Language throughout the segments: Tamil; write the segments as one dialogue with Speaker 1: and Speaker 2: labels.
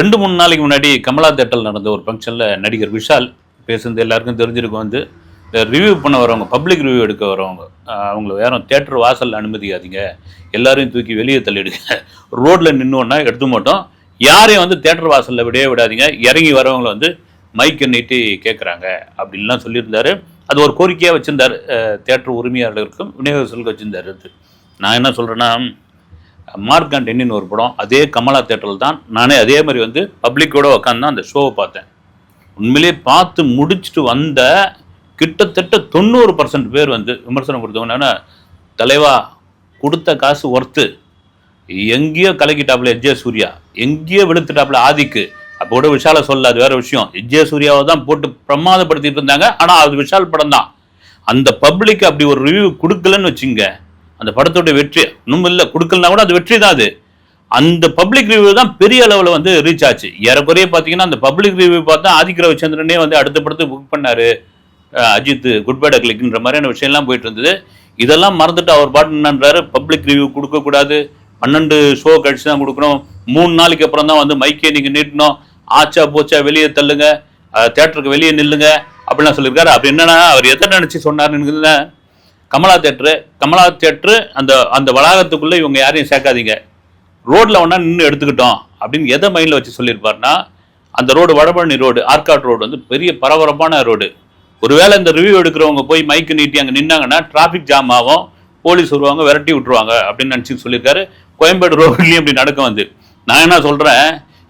Speaker 1: ரெண்டு மூணு நாளைக்கு முன்னாடி கமலா தேட்டல் நடந்த ஒரு ஃபங்க்ஷனில் நடிகர் விஷால் பேசுனது எல்லாருக்கும் தெரிஞ்சிருக்கும். வந்து இந்த ரிவ்யூ பண்ண வரவங்க பப்ளிக் ரிவ்யூ எடுக்க வரவங்க அவங்கள யாரும் தேட்டர் வாசலில் அனுமதிக்காதீங்க. எல்லாரையும் தூக்கி வெளியே தள்ளிடுங்க. ரோட்டில் நின்னோன்னா எடுத்து மாட்டோம். யாரையும் வந்து தேட்டர் வாசலில் விடவே விடாதீங்க. இறங்கி வரவங்கள வந்து மைக்கை நீட்டி கேட்குறாங்க அப்படின்லாம் சொல்லியிருந்தாரு. அது ஒரு கோரிக்கையாக வச்சுருந்தார். தேட்டர் உரிமையாளர்களுக்கும் விநியோகர்களுக்கும் வச்சுருந்தார் அது. நான் என்ன சொல்கிறேன்னா மார்க்காண்டென்னின்னு ஒரு படம் அதே கமலா தேட்டரில் தான் நானே அதே மாதிரி வந்து பப்ளிக்கோட உட்காந்து தான் அந்த ஷோவை பார்த்தேன். உண்மையிலேயே பார்த்து முடிச்சுட்டு வந்த கிட்டத்தட்ட தொண்ணூறு பர்சன்ட் பேர் வந்து விமர்சனம் கொடுத்தவங்க தலைவா கொடுத்த காசு ஒர்த்து எங்கேயோ கலக்கிட்டாப்புல எஜ்ஜே சூர்யா எங்கேயோ விழுத்துட்டாப்புல ஆதிக்கு. அப்போ கூட விஷால சொல்ல அது வேற விஷயம். எஜ்ஜே சூர்யாவை தான் போட்டு பிரமாதப்படுத்திட்டு இருந்தாங்க ஆனால் அது விஷால் படம் தான். அந்த பப்ளிக் அப்படி ஒரு ரிவ்யூ கொடுக்கலன்னு வச்சுங்க அந்த படத்தோட வெற்றி. இன்னும் இல்லை கொடுக்கலனா கூட அது வெற்றி தான் அது. அந்த பப்ளிக் ரிவ்யூ தான் பெரிய அளவில் வந்து ரீச் ஆச்சு. ஏறக்குறைய பார்த்தீங்கன்னா அந்த பப்ளிக் ரிவ்யூ பார்த்தா ஆதிக்க ரவிச்சந்திரனே வந்து அடுத்த படத்துக்கு புக் பண்ணார். அஜித் குட் பை கிளிக்ன்ற மாதிரியான விஷயம்லாம் போயிட்டு இருந்தது. இதெல்லாம் மறந்துட்டு அவர் பாட்டு என்னன்றாரு பப்ளிக் ரிவ்யூ கொடுக்கக்கூடாது பன்னெண்டு ஷோ கழிச்சு தான் கொடுக்கணும். மூணு நாளைக்கு அப்புறம் தான் வந்து மைக்கே நீங்கள் நீட்டணும். ஆச்சா போச்சா வெளியே தள்ளுங்க. தேட்டருக்கு வெளியே நில்லுங்க. அப்படிலாம் சொல்லியிருக்காரு. அப்படி என்னன்னா அவர் எதை நினச்சி சொன்னார்னு கமலா தேட்ரு கமலா தேட்ரு அந்த அந்த வளாகத்துக்குள்ளே இவங்க யாரையும் சேர்க்காதீங்க. ரோட்டில் ஒன்றா நின்று எடுத்துக்கிட்டோம் அப்படின்னு எதை மைண்டில் வச்சு சொல்லியிருப்பார்னா அந்த road Vadapalani road Arcot road வந்து பெரிய பரபரப்பான ரோடு. ஒருவேளை இந்த ரிவ்யூ எடுக்கிறவங்க போய் மைக்கு நீட்டி அங்கே நின்னாங்கன்னா டிராஃபிக் ஜாம் ஆகும் போலீஸ் வருவாங்க விரட்டி விட்டுருவாங்க அப்படின்னு நினச்சி சொல்லியிருக்காரு. கோயம்பேடு ரோட்லேயும் இப்படி நடக்க வந்து. நான் என்ன சொல்கிறேன்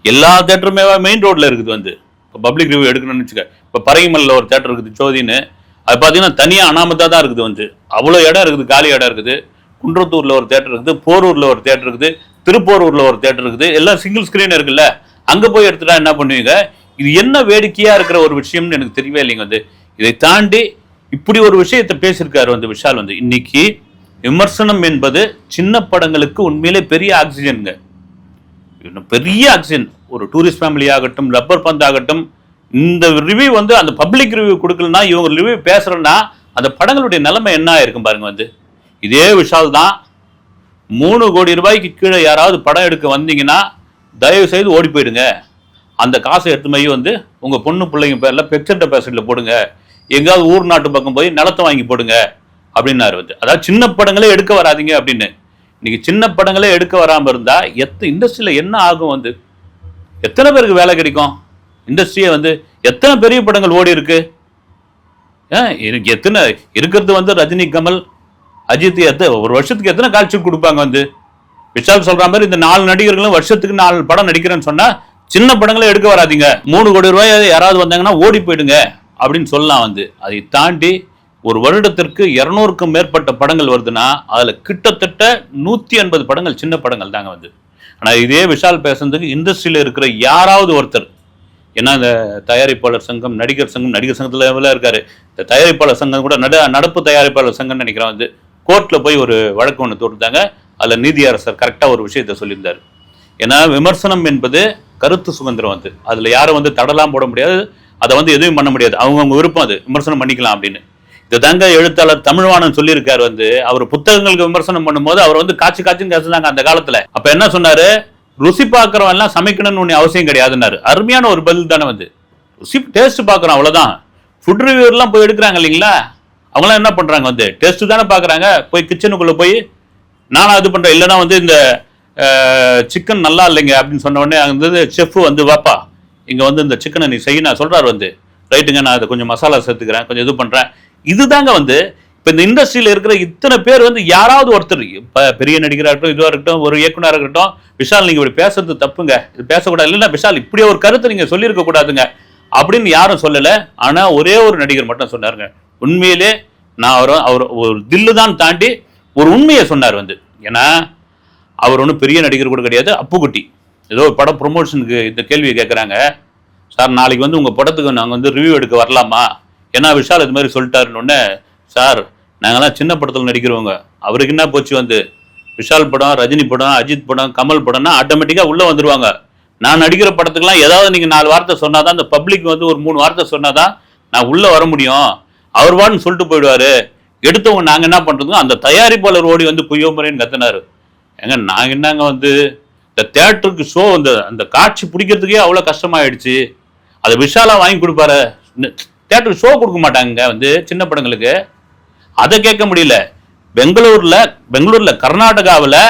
Speaker 1: எல்லா தேட்டருமே மெயின் ரோட்டில் இருக்குது வந்து. இப்போ பப்ளிக் ரிவ்யூ எடுக்கணும்னு வச்சுக்க இப்போ பரங்கிமலில் ஒரு தேட்டர் இருக்குது ஜோதின்னு அது பார்த்தீங்கன்னா தனியாக அனாமத்தாக தான் இருக்குது வந்து. அவ்வளோ இடம் இருக்குது காலி இடம் இருக்குது. குன்றத்தூரில் ஒரு தேட்டர் இருக்குது போரூரில் ஒரு தேட்டர் இருக்குது திருப்போரூரில் ஒரு தேட்டர் இருக்குது. எல்லாம் சிங்கிள் ஸ்க்ரீன் இருக்குல்ல. அங்கே போய் எடுத்துட்டா என்ன பண்ணுவீங்க? இது என்ன வேடிக்கையாக இருக்கிற ஒரு விஷயம்னு எனக்கு தெரியவே இல்லைங்க வந்து. இதை தாண்டி இப்படி ஒரு விஷயத்தை பேசியிருக்காரு வந்து விஷால் வந்து. இன்னைக்கு விமர்சனம் என்பது சின்ன படங்களுக்கு உண்மையிலே பெரிய ஆக்சிஜனுங்க இன்னும் பெரிய ஆக்சிஜன் ஒரு டூரிஸ்ட் ஃபேமிலி ஆகட்டும் ரப்பர் பந்த் ஆகட்டும் இந்த ரிவ்யூ வந்து அந்த பப்ளிக் ரிவ்யூ கொடுக்கலனா இவங்க ரிவ்யூ பேசுகிறோன்னா அந்த படங்களுடைய நிலைமை என்ன ஆயிருக்கும் பாருங்க வந்து. இதே விஷால் தான் மூணு கோடி ரூபாய்க்கு கீழே யாராவது படம் எடுக்க வந்தீங்கன்னா தயவு செய்து ஓடி போயிடுங்க. அந்த காசை எடுத்து போய் வந்து உங்கள் பொண்ணு பிள்ளைங்க பேரில் பெக்சர் டெபாசிட்டில் போடுங்க. எங்கேயாவது ஊர் நாட்டு பக்கம் போய் நிலத்தை வாங்கி போடுங்க அப்படின்னாரு வந்து. அதாவது சின்ன படங்களே எடுக்க வராதீங்க அப்படின்னு. இன்னைக்கு சின்ன படங்களே எடுக்க வராமல் இருந்தால் எத்த இண்டஸ்ட்ரியில் என்ன ஆகும் வந்து? எத்தனை பேருக்கு வேலை கிடைக்கும்? இண்டஸ்ட்ரியை வந்து எத்தனை பெரிய படங்கள் ஓடி இருக்கு? எனக்கு எத்தனை இருக்கிறது வந்து ரஜினி கமல் அஜித் எத்த ஒரு வருஷத்துக்கு எத்தனை காட்சி கொடுப்பாங்க வந்து? விஷால் சொல்ற மாதிரி இந்த நாலு நடிகர்களும் வருஷத்துக்கு நாலு படம் நடிக்கிறேன்னு சொன்னா சின்ன படங்களே எடுக்க வராதீங்க. மூணு கோடி ரூபாய் யாராவது வந்தாங்கன்னா ஓடி போயிடுங்க அப்படின்னு சொல்லலாம் வந்து. அதை தாண்டி ஒரு வருடத்திற்கு இரநூறுக்கும் மேற்பட்ட படங்கள் வருதுன்னா அதுல கிட்டத்தட்ட நூத்தி எண்பது படங்கள் சின்ன படங்கள் தாங்க வந்து. ஆனா இதே விஷால் பேசுறதுக்கு இண்டஸ்ட்ரியில இருக்கிற யாராவது ஒருத்தர் ஏன்னா இந்த தயாரிப்பாளர் சங்கம் நடிகர் சங்கம் நடிகர் சங்கத்தில் எவ்வளோ இருக்காரு. இந்த தயாரிப்பாளர் சங்கம் கூட நட நடப்பு தயாரிப்பாளர் சங்கம்னு நினைக்கிறோம். வந்து கோர்ட்டில் போய் ஒரு வழக்கு ஒன்று தொடுத்தாங்க. அதில் நீதியரசர் கரெக்டாக ஒரு விஷயத்த சொல்லியிருந்தார். ஏன்னா விமர்சனம் என்பது கருத்து சுதந்திரம் வந்து அதில் யாரும் வந்து தடலாம் போட முடியாது. அதை வந்து எதுவும் பண்ண முடியாது. அவங்கவுங்க விருப்பம் அது. விமர்சனம் பண்ணிக்கலாம் அப்படின்னு. இது தாங்க எழுத்தாளர் தமிழ்வாணன் சொல்லியிருக்காரு வந்து. அவர் புத்தகங்களுக்கு விமர்சனம் பண்ணும்போது அவர் வந்து காய்ச்சி காய்ச்சின்னு பேசுனாங்க அந்த காலத்தில். அப்போ என்ன சொன்னார்? ருசி பார்க்குறவன் எல்லாம் சமைக்கணும்னு ஒன்று அவசியம் கிடையாதுன்னாரு. அருமையான ஒரு பதில் தானே வந்து ருசி டேஸ்ட் பார்க்குறோம் அவ்வளோதான் ஃபுட் ரிவ்யூர்லாம் போய் எடுக்கிறாங்க இல்லைங்களா? அவங்களாம் என்ன பண்ணுறாங்க வந்து? டேஸ்ட்டு தானே பார்க்குறாங்க. போய் கிச்சனுக்குள்ளே போய் நானும் அது பண்ணுறேன் இல்லைன்னா வந்து இந்த சிக்கன் நல்லா இல்லைங்க அப்படின்னு சொன்ன உடனே அங்கே வந்து செஃப் வந்து வாப்பா இங்கே வந்து இந்த சிக்கனை நீ செய்ய நான் சொல்கிறார் வந்து. ரைட்டுங்க நான் அதை கொஞ்சம் மசாலா சேர்த்துக்கிறேன் கொஞ்சம் இது பண்ணுறேன் இதுதாங்க வந்து இப்போ இந்த இண்டஸ்ட்ரியில் இருக்கிற இத்தனை பேர் வந்து யாராவது ஒருத்தர் இப்போ பெரிய நடிகராக இருக்கட்டும் இதுவாக இருக்கட்டும் ஒரு இயக்குனராக இருக்கட்டும் விஷால் நீங்கள் இப்படி பேசுறது தப்புங்க. இது பேசக்கூடாது. இல்லைன்னா விஷால் இப்படி ஒரு கருத்தை நீங்கள் சொல்லியிருக்க கூடாதுங்க. அப்படின்னு யாரும் சொல்லலை. ஆனால் ஒரே ஒரு நடிகர் மட்டும் சொன்னாருங்க. உண்மையிலே நான் அவர் அவர் ஒரு தில்லு தான் தாண்டி ஒரு உண்மையை சொன்னார் வந்து. ஏன்னா அவர் ஒன்றும் பெரிய நடிகர் கூட கிடையாது. அப்புக்குட்டி ஏதோ ஒரு படம் ப்ரொமோஷனுக்கு இந்த கேள்வியை கேட்குறாங்க சார் நாளைக்கு வந்து உங்கள் படத்துக்கு நாங்கள் வந்து ரிவ்யூ எடுக்க வரலாமா? ஏன்னா விஷால் இது மாதிரி சொல்லிட்டாருன்னு சார் நாங்கள்லாம் சின்ன படத்தில் நடிக்கிறவங்க. அவருக்கு என்ன போச்சு வந்து? விஷால் படம் ரஜினி படம் அஜித் படம் கமல் படம்னா ஆட்டோமேட்டிக்காக உள்ளே வந்துடுவாங்க நான் நடிக்கிற படத்துக்குலாம் ஏதாவது நீங்கள் நாலு வார்த்தை சொன்னால் தான் அந்த பப்ளிக் வந்து ஒரு மூணு வார்த்தை சொன்னால் தான் நான் உள்ளே வர முடியும். அவர் வான்னு சொல்லிட்டு போயிடுவாரு. எடுத்தவங்க நாங்கள் என்ன பண்ணுறதுங்க அந்த தயாரிப்பாளர் ஓடி வந்து புய்யோ முறைன்னு ஏங்க நாங்கள் என்னங்க வந்து? இந்த தேட்டருக்கு ஷோ அந்த அந்த காட்சி பிடிக்கிறதுக்கே அவ்வளோ கஷ்டமாயிடுச்சு. அதை விஷாலாக வாங்கி கொடுப்பாரு. தேட்டருக்கு ஷோ கொடுக்க மாட்டாங்க வந்து சின்ன படங்களுக்கு. அதை கேட்க முடியல. பெங்களூர்ல பெங்களூர்ல கர்நாடகாவில்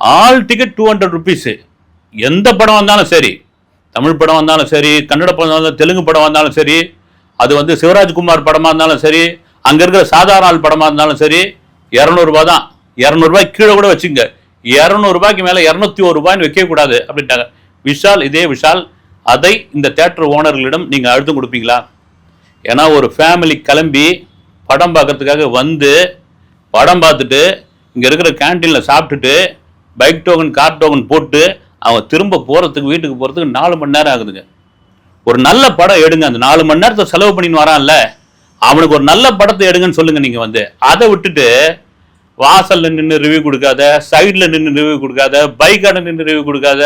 Speaker 1: all ticket two hundred rupees எந்த படம் வந்தாலும் சரி தமிழ் படம் வந்தாலும் சரி கன்னட படம் வந்தாலும் தெலுங்கு படம் வந்தாலும் சரி அது வந்து சிவராஜ்குமார் படமா இருந்தாலும் சரி அங்க இருக்கிற சாதாரண ஆள் படமா இருந்தாலும் சரி இரநூறுபா தான். இரநூறுபாய் கீழே கூட வச்சுங்க. இரநூறுபாய்க்கு மேலே இரநூத்தி ஒரு ரூபாய்னு கூடாது அப்படின்ட்டாங்க. விஷால் இதே விஷால். அதை இந்த தேட்டர் ஓனர்களிடம் நீங்கள் அழுத்தம் கொடுப்பீங்களா? ஏன்னா ஒரு ஃபேமிலி கிளம்பி படம் பார்க்கறதுக்காக வந்து படம் பார்த்துட்டு இங்கே இருக்கிற கேன்டீனில் சாப்பிட்டுட்டு பைக் டோக்கன் கார் டோக்கன் போட்டு அவன் திரும்ப போகிறதுக்கு வீட்டுக்கு போகிறதுக்கு நாலு மணி நேரம் ஆகுதுங்க. ஒரு நல்ல படம் எடுங்க. அந்த நாலு மணி நேரத்தை செலவு பண்ணின்னு வரான்ல. அவனுக்கு ஒரு நல்ல படத்தை எடுங்கன்னு சொல்லுங்க நீங்கள் வந்து. அதை விட்டுட்டு வாசலில் நின்று ரிவ்யூ கொடுக்காத சைடில் நின்று ரிவ்யூ கொடுக்காத பைக்காட நின்று ரிவ்யூ கொடுக்காத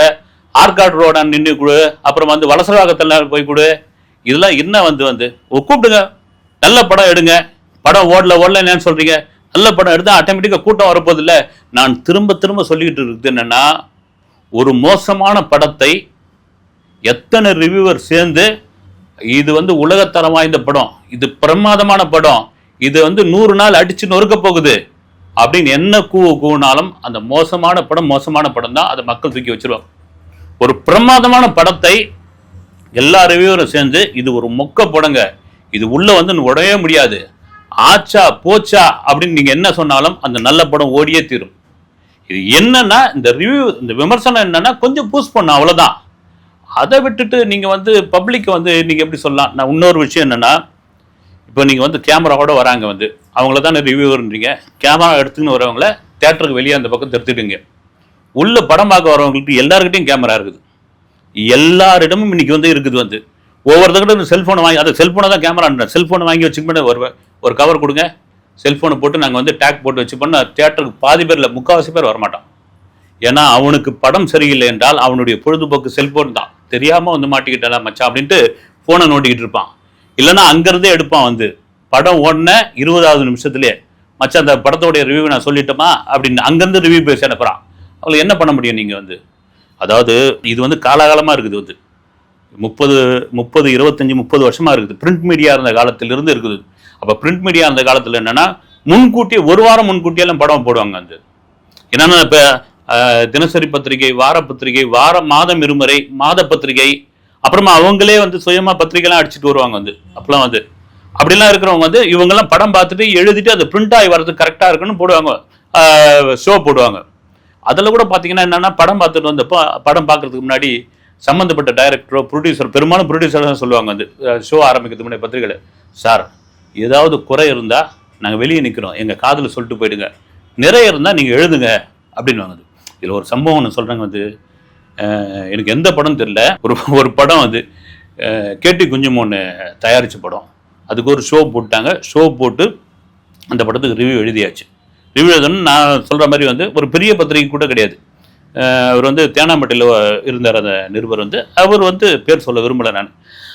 Speaker 1: ஆற்காடு ரோடான நின்று கொடு அப்புறம் வந்து வலசராகத்தில் போய் கொடு. இதெல்லாம் என்ன வந்து வந்து? கூப்பிடுங்க. நல்ல படம் எடுங்க. படம் ஓடல ஓடல என்னன்னு சொல்றீங்க? நல்ல படம் எடுத்தா ஆட்டோமேட்டிக்காக கூட்டம் வரப்போது இல்லை நான் திரும்ப திரும்ப சொல்லிக்கிட்டு இருக்குது என்னன்னா ஒரு மோசமான படத்தை எத்தனை ரிவ்யூவர் சேர்ந்து இது வந்து உலகத்தரம் வாய்ந்த படம் இது பிரமாதமான படம் இது வந்து நூறு நாள் அடிச்சு நொறுக்க போகுது அப்படின்னு என்ன கூவு கூவினாலும் அந்த மோசமான படம் மோசமான படம் தான். அதை மக்கள் தூக்கி வச்சிருவாங்க. ஒரு பிரமாதமான படத்தை எல்லா ரிவ்யூவரும் சேர்ந்து இது ஒரு மொக்க படங்க. இது உள்ள வந்து உடையவே முடியாது. ஆச்சா போச்சா அப்படின்னு நீங்க என்ன சொன்னாலும் அந்த நல்ல படம் ஓடியே தீரும். இது என்னன்னா இந்த ரிவ்யூ இந்த விமர்சனம் என்னன்னா கொஞ்சம் பூஸ் பண்ணும் அவ்வளவுதான். அதை விட்டுட்டு நீங்க வந்து பப்ளிக் வந்து நீங்க எப்படி சொல்லலாம்? நான் இன்னொரு விஷயம் என்னன்னா இப்போ நீங்க வந்து கேமராவோட வராங்க வந்து அவங்கள தானே ரிவ்யூவர்ன்றீங்க கேமரா எடுத்துன்னு வரவங்கள தேட்டருக்கு வெளியே அந்த பக்கம் திருத்திடுங்க. உள்ள படம் பார்க்க வரவங்களுக்கு எல்லாருக்கிட்டையும் கேமரா இருக்குது. எல்லாரிடமும் இன்னைக்கு வந்து இருக்குது வந்து. ஒவ்வொருத்தர்கிட்ட செல்ஃபோனை வாங்கி அதை செல்ஃபோனை தான் கேமரா செல்ஃபோனை வாங்கி வச்சுக்கிட்டு வருவேன். ஒரு கவர் கொடுங்க. செல்ஃபோனை போட்டு நாங்கள் வந்து டேக் போட்டு வச்சுப்போம்னா தேட்டருக்கு பாதி பேரில் முக்கால்வாசி பேர் வரமாட்டான். ஏன்னா அவனுக்கு படம் சரியில்லை என்றால் அவனுடைய பொழுதுபோக்கு செல்ஃபோன் தான். தெரியாமல் வந்து மாட்டிக்கிட்டால மச்சான் அப்படின்ட்டு ஃபோனை நோண்டிக்கிட்டு இருப்பான். இல்லைன்னா அங்கேருந்தே எடுப்பான் வந்து. படம் ஓடின இருபதாவது நிமிஷத்துலேயே மச்சான் அந்த படத்தோடைய ரிவ்யூ நான் சொல்லிட்டோமா? அப்படின்னு அங்கேருந்து ரிவ்யூ பேசி அனுப்புகிறான் அவங்களை என்ன பண்ண முடியும் நீங்கள் வந்து? அதாவது இது வந்து காலாகாலமாக இருக்குது வந்து. முப்பது முப்பது இருபத்தஞ்சி முப்பது வருஷமாக இருக்குது. பிரிண்ட் மீடியா இருந்த காலத்திலிருந்து இருக்குது. அப்போ பிரிண்ட் மீடியா அந்த காலத்தில் என்னென்னா முன்கூட்டியே ஒரு வாரம் முன்கூட்டியெல்லாம் படம் போடுவாங்க அந்த என்னென்னா இப்போ தினசரி பத்திரிகை வார பத்திரிகை வார மாதம் இருமுறை மாத பத்திரிகை அப்புறமா அவங்களே வந்து சுயமாக பத்திரிகைலாம் அடிச்சுட்டு வருவாங்க வந்து அப்பெல்லாம் வந்து அப்படிலாம் இருக்கிறவங்க வந்து இவங்கெல்லாம் படம் பார்த்துட்டு எழுதிட்டு அது பிரிண்ட் ஆகி வர்றது கரெக்டாக இருக்குன்னு போடுவாங்க. ஷோ போடுவாங்க. அதில் கூட பார்த்தீங்கன்னா என்னென்னா படம் பார்த்துட்டு வந்தப்போ படம் பார்க்கறதுக்கு முன்னாடி சம்மந்தப்பட்ட டைரக்டரோ ப்ரொடியூசர் பெரும்பாலும் ப்ரொடியூசர் தான் சொல்லுவாங்க வந்து ஷோ ஆரம்பிக்கிறதுக்கு முன்னாடி பத்திரிகையில். சார் ஏதாவது குறை இருந்தால் நாங்கள் வெளியே நிற்கிறோம் எங்கள் காதில் சொல்லிட்டு போயிடுங்க. நிறைய இருந்தால் நீங்கள் எழுதுங்க அப்படின்னு வாங்குது இதில் ஒரு சம்பவம் ஒன்று சொல்கிறாங்க வந்து எனக்கு எந்த படம் தெரில ஒரு ஒரு படம் வந்து கேட்டி குஞ்சும் ஒன்று தயாரித்த படம். அதுக்கு ஒரு ஷோ போட்டாங்க. ஷோ போட்டு அந்த படத்துக்கு ரிவ்யூ எழுதியாச்சு. ரிவ்யூ எழுதணும்னு நான் சொல்கிற மாதிரி வந்து ஒரு பெரிய பத்திரிகை கூட கிடையாது. அவர் வந்து தேனாம்பட்டியில் இருந்தார் அந்த நிருபர் வந்து அவர் வந்து பேர் சொல்ல விரும்பலை நான்.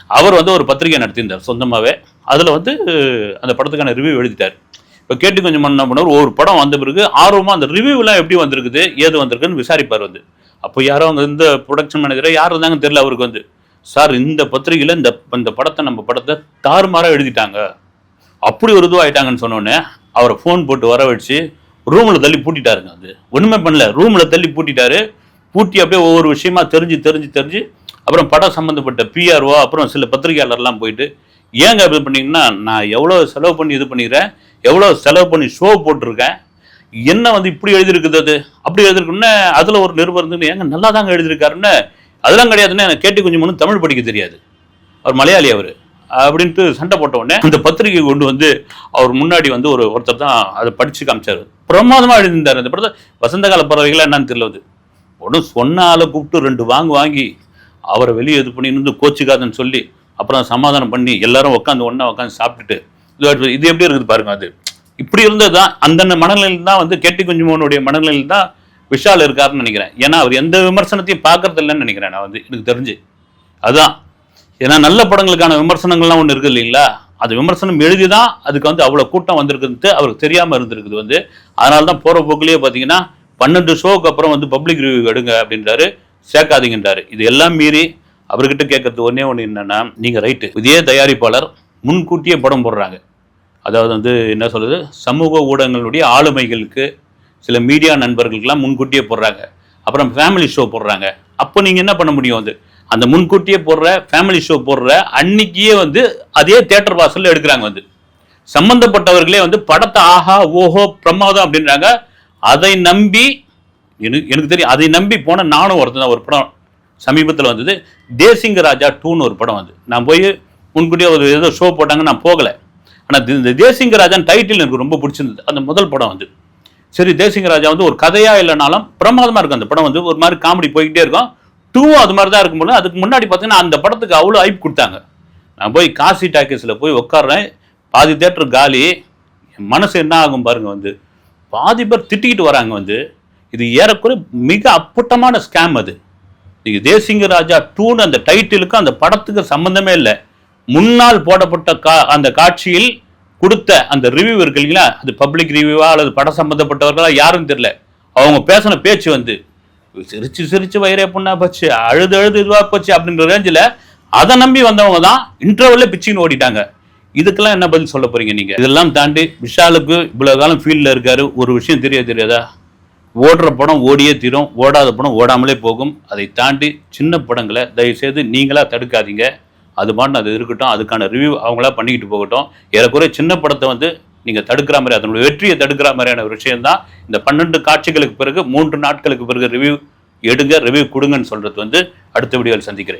Speaker 1: அவர் வந்து ஒரு பத்திரிகை நடத்தியிருந்தார் சொந்தமாகவே அதில் வந்து அந்த படத்துக்கான ரிவ்யூ எழுதிட்டார். இப்போ கேட்டு கொஞ்சம் என்ன பண்ணுவார் ஒரு படம் வந்த பிறகு ஆர்வமாக அந்த ரிவ்யூலாம் எப்படி வந்திருக்குது ஏது வந்திருக்குன்னு விசாரிப்பார் வந்து. அப்போ யாரோ அந்த இந்த ப்ரொடக்ஷன் மேனேஜரோ யார் இருந்தாங்கன்னு தெரியல அவருக்கு வந்து. சார் இந்த பத்திரிகையில் இந்த இந்த படத்தை நம்ம படத்தை தாறுமாறாக எழுதிட்டாங்க. அப்படி ஒரு இதுவாகிட்டாங்கன்னு சொன்னோடனே அவரை ஃபோன் போட்டு வர வச்சு ரூமில் தள்ளி பூட்டிட்டாருங்க அது ஒன்றுமே பண்ணல. ரூமில் தள்ளி பூட்டிட்டாரு. பூட்டி அப்படியே ஒவ்வொரு விஷயமா தெரிஞ்சு தெரிஞ்சு தெரிஞ்சு அப்புறம் படம் சம்மந்தப்பட்ட பிஆர்ஓ அப்புறம் சில பத்திரிகையாளர்லாம் போயிட்டு ஏங்க இது பண்ணிங்கன்னா நான் எவ்வளோ செலவு பண்ணி இது பண்ணிக்கிறேன் எவ்வளோ செலவு பண்ணி ஷோ போட்டிருக்கேன் என்ன வந்து இப்படி எழுதியிருக்குது அது? அப்படி எழுதிருக்குன்னு அதில் ஒரு நிருபர் இருந்து ஏங்க நல்லா தாங்க எழுதியிருக்காருன்னு அதெல்லாம் கிடையாதுன்னு எனக்கு கேட்டு கொஞ்சம் ஒன்றும் தமிழ் படிக்க தெரியாது. அவர் மலையாளி அவர். அப்படின்ட்டு சண்டை போட்ட உடனே அந்த பத்திரிகை கொண்டு வந்து அவர் முன்னாடி வந்து ஒரு ஒருத்தர் தான் அதை படித்து காமிச்சார். பிரமாதமாக எழுதியிருந்தார். அந்த படத்தை வசந்த கால பறவைகளாக என்னன்னு தெரியல அது. ஒன்றும் சொன்ன ஆளை கூப்பிட்டு ரெண்டு வாங்கு வாங்கி அவரை வெளியே இது பண்ணி இருந்து கோச்சிக்காதுன்னு சொல்லி அப்புறம் சமாதானம் பண்ணி எல்லாரும் உட்காந்து ஒன்றா உட்காந்து சாப்பிட்டுட்டு இது எப்படி இருக்குது பாருங்க அது. இப்படி இருந்தது தான் அந்தந்த மனநிலையில் தான் வந்து கேட்டி குஞ்சுமோனுடைய மனநிலையில் தான் விஷால் இருக்காருன்னு நினைக்கிறேன். ஏன்னா அவர் எந்த விமர்சனத்தையும் பார்க்கறது இல்லைன்னு நினைக்கிறேன் நான் வந்து எனக்கு தெரிஞ்சு. அதுதான் ஏன்னா நல்ல படங்களுக்கான விமர்சனங்கள்லாம் ஒன்று இருக்குது இல்லைங்களா? அது விமர்சனம் எழுதி தான் அதுக்கு வந்து அவ்வளோ கூட்டம் வந்திருக்குது அவருக்கு தெரியாமல் இருந்திருக்குது வந்து. அதனால தான் போகிற போக்குலேயே பார்த்தீங்கன்னா பன்னெண்டு ஷோக்கு அப்புறம் வந்து பப்ளிக் ரிவ்யூ எடுங்க அப்படின்றாரு. சேர்க்காதீங்கன்றாரு. இது எல்லாம் மீறி அவர்கிட்ட கேட்கறது ஒன்றே ஒன்று என்னன்னா நீங்கள் ரைட்டு. இதே தயாரிப்பாளர் முன்கூட்டியே படம் போடுறாங்க. அதாவது வந்து என்ன சொல்றது? சமூக ஊடகங்களுடைய ஆளுமைகளுக்கு சில மீடியா நண்பர்களுக்கெல்லாம் முன்கூட்டியே போடுறாங்க. அப்புறம் ஃபேமிலி ஷோ போடுறாங்க. அப்போ நீங்கள் என்ன பண்ண முடியும் வந்து? அந்த முன்கூட்டியே போடுற ஃபேமிலி ஷோ போடுற அன்னைக்கே வந்து அதே தேட்டர் வாசலில் எடுக்கிறாங்க வந்து. சம்பந்தப்பட்டவர்களே வந்து படத்தை ஆஹா ஓஹோ பிரமாதம் அப்படின்றாங்க. அதை நம்பி எனக்கு எனக்கு தெரியும். அதை நம்பி போன நானும் ஒருத்தன் தான் ஒரு படம் சமீபத்தில் வந்தது. தேசிங்க ராஜா டூன்னு ஒரு படம் வந்து நான் போய் முன்கூட்டியே ஒரு ஏதோ ஷோ போட்டாங்க நான் போகலை. ஆனால் இந்த தேசிங்க ராஜான் டைட்டில் எனக்கு ரொம்ப பிடிச்சிருந்தது. அந்த முதல் படம் வந்து. சரி தேசிங்க ராஜா வந்து ஒரு கதையாக இல்லைனாலும் பிரமாதமாக இருக்கும். அந்த படம் வந்து ஒரு மாதிரி காமெடி போய்கிட்டே இருக்கும். டூவும் அது மாதிரி தான் இருக்கும்போது அதுக்கு முன்னாடி பார்த்தீங்கன்னா அந்த படத்துக்கு அவ்வளோ ஐப் கொடுத்தாங்க. நான் போய் காசி டாக்கீஸில் போய் உட்காடுறேன் பாதி தேட்டர் காலி. என் மனசு என்ன ஆகும் பாருங்க வந்து. பாதி பேர் திட்டிக்கிட்டு வராங்க வந்து. இது ஏறக்குறைய மிக அப்பட்டமான ஸ்கேம் அது. நீங்க தேசிங்க ராஜா டூன்னு அந்த டைட்டிலுக்கும் அந்த படத்துக்கு சம்பந்தமே இல்லை. முன்னால் போடப்பட்ட கா அந்த காட்சியில் கொடுத்த அந்த ரிவ்யூ இருக்கு இல்லைங்களா? அது பப்ளிக் ரிவ்யூவா அல்லது படம் சம்பந்தப்பட்டவர்களா யாரும் தெரியல. அவங்க பேசின பேச்சு வந்து சிரிச்சு சிரிச்சு வயிறே புண்ணா போச்சு அழுது அழுது இதுவா போச்சு அப்படின்ற ரேஞ்சில் அதை நம்பி வந்தவங்க தான் இன்டர்வல்ல பிச்சின்னு ஓடிட்டாங்க. இதுக்கெல்லாம் என்ன பதில் சொல்ல போறீங்க நீங்க? இதெல்லாம் தாண்டி விஷாலுக்கு இவ்வளவு காலம் ஃபீல்டில் இருக்காரு ஒரு விஷயம் தெரிய தெரியாதா? ஓடுற படம் ஓடியே தீரும் ஓடாத படம் ஓடாமலே போகும். அதை தாண்டி சின்ன படங்களை தயவுசெய்து நீங்களாக தடுக்காதீங்க. அது பாட்டு அது இருக்கட்டும் அதுக்கான ரிவ்யூ அவங்களா பண்ணிக்கிட்டு போகட்டும். ஏறக்குறைய சின்ன படத்தை வந்து நீங்கள் தடுக்கிற மாதிரி அதனுடைய வெற்றியை தடுக்கிற மாதிரியான ஒரு விஷயம்தான். இந்த பன்னெண்டு காட்சிகளுக்கு பிறகு மூன்று நாட்களுக்கு பிறகு ரிவ்யூ எடுங்க ரிவ்யூ கொடுங்கன்னு சொல்கிறது வந்து அடுத்த வீடியோவில் சந்திக்கிறேன்.